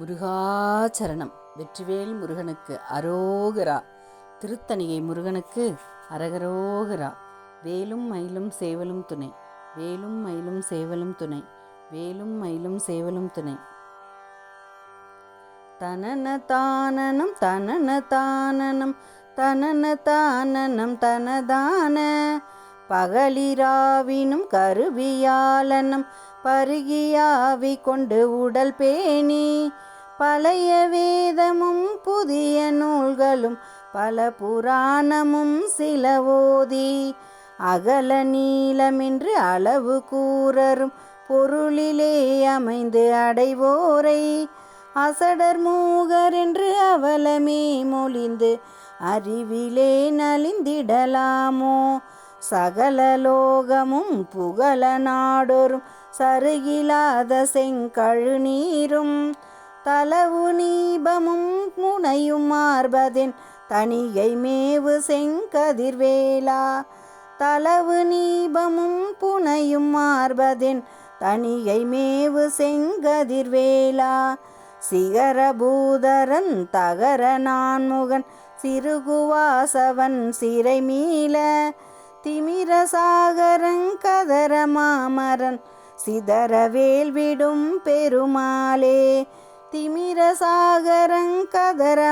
முருகாச்சரணம். வெற்றிவேல் முருகனுக்கு அரோகரா. திருத்தணிகை முருகனுக்கு அரகரோகரா. வேலும் மயிலும் சேவலும் துணை. வேலும் மயிலும் சேவலும் துணை. வேலும் மயிலும் சேவலும் துணை. தனன தானனம் தனன தானனம் தனன தானனம் தனதான பகலிராவினும் கருவியாலனம் பருகியாவி கொண்டு உடல் பேணி பழைய வேதமும் புதிய நூல்களும் பல புராணமும் சில ஓதி அகல நீளமின்று அளவு கூறரும் பொருளிலே அமைந்து அடைவோரை அசடர் மூகர் என்று அவலமே மொழிந்து அறிவிலே நலிந்திடலாமோ சகலலோகமும் புகழ நாடொரும் சருகிலாத செங்கழு நீரும் தலவு நீபமும் முனையும் மார்பதின் தனிகை மேவு செங்கதிர்வேலா. தலவு நீபமும் புனையும் மார்பதின் தனிகை மேவு செங்கதிர்வேலா. சிகரபூதரன் தகர நான்முகன் சிறுகுவாசவன் சிறை மீள திமிர சாகரன் மாமரன் சிதறவேல் விடும் பெருமாளே. திமிர சாகரன்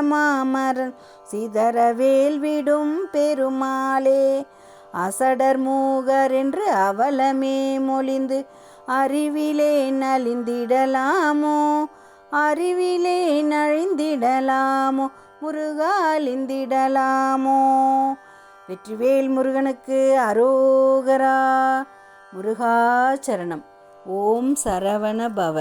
மாமரன் சிதறவேல் விடும் பெருமாளே. அசடர் மூகர் என்று அவலமே மொழிந்து அறிவிலே நலிந்திடலாமோ? அறிவிலே நழிந்திடலாமோ? முருகாலிந்திடலாமோ வெற்றிவேல் முருகனுக்கு அரோகரா முருகாச்சரணம் ஓம் சரவண பவ.